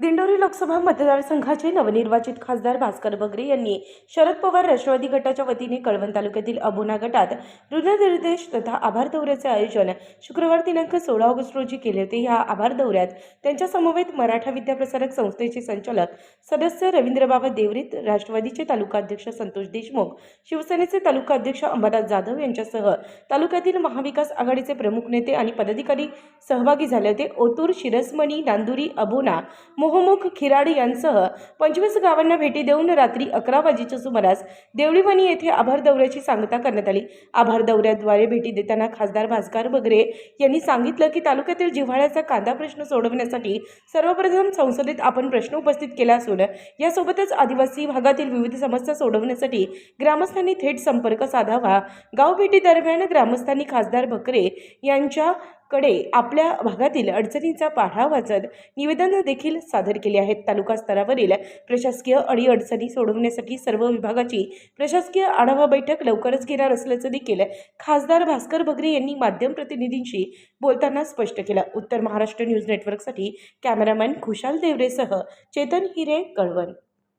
दिंडोरी लोकसभा मतदारसंघाचे नवनिर्वाचित खासदार भास्कर बगरे यांनी शरद पवार राष्ट्रवादी गटाच्या वतीने कळवण तालुक्यातील अबोना गटात ऋणनिर्देश तथा आभार दौऱ्याचे आयोजन शुक्रवार दिनांक सोळा ऑगस्ट रोजी केले होते. या आभार दौऱ्यात त्यांच्या समवेत मराठा विद्याप्रसारक संस्थेचे संचालक सदस्य रवींद्रबाबा देवरीत राष्ट्रवादीचे तालुका अध्यक्ष संतोष देशमुख शिवसेनेचे तालुका अध्यक्ष अंबादास जाधव यांच्यासह तालुक्यातील महाविकास आघाडीचे प्रमुख नेते आणि पदाधिकारी सहभागी झाले होते. ओतूर शिरसमणी नांदुरी अबोना मोहमुख खिराडी यांसह पंचवीस गावांना भेटी देऊन रात्री अकरा वाजेच्या सुमारास देवळीवाणी येथे आभार दौऱ्याची सांगता करण्यात आली. आभार दौऱ्याद्वारे भेटी देताना खासदार भास्कर बगरे यांनी सांगितलं की तालुक्यातील जिव्हाळ्याचा कांदा प्रश्न सोडवण्यासाठी सर्वप्रथम संसदेत आपण प्रश्न उपस्थित केला असून यासोबतच आदिवासी भागातील विविध समस्या सोडवण्यासाठी ग्रामस्थांनी थेट संपर्क साधावा. गाव भेटी दरम्यान ग्रामस्थांनी खासदार बकरे यांच्या कडे आपल्या भागातील अडचणींचा पाढा वाचत निवेदन देखील सादर केले आहेत. तालुका स्तरावरील प्रशासकीय अडीअडचणी सोडवण्यासाठी सर्व विभागाची प्रशासकीय आढावा बैठक लवकरच घेणार असल्याचं देखील खासदार भास्कर बगरे यांनी माध्यम प्रतिनिधींशी बोलताना स्पष्ट केलं. उत्तर महाराष्ट्र न्यूज नेटवर्कसाठी कॅमेरामॅन खुशाल देवरेसह चेतन हिरे कळवण.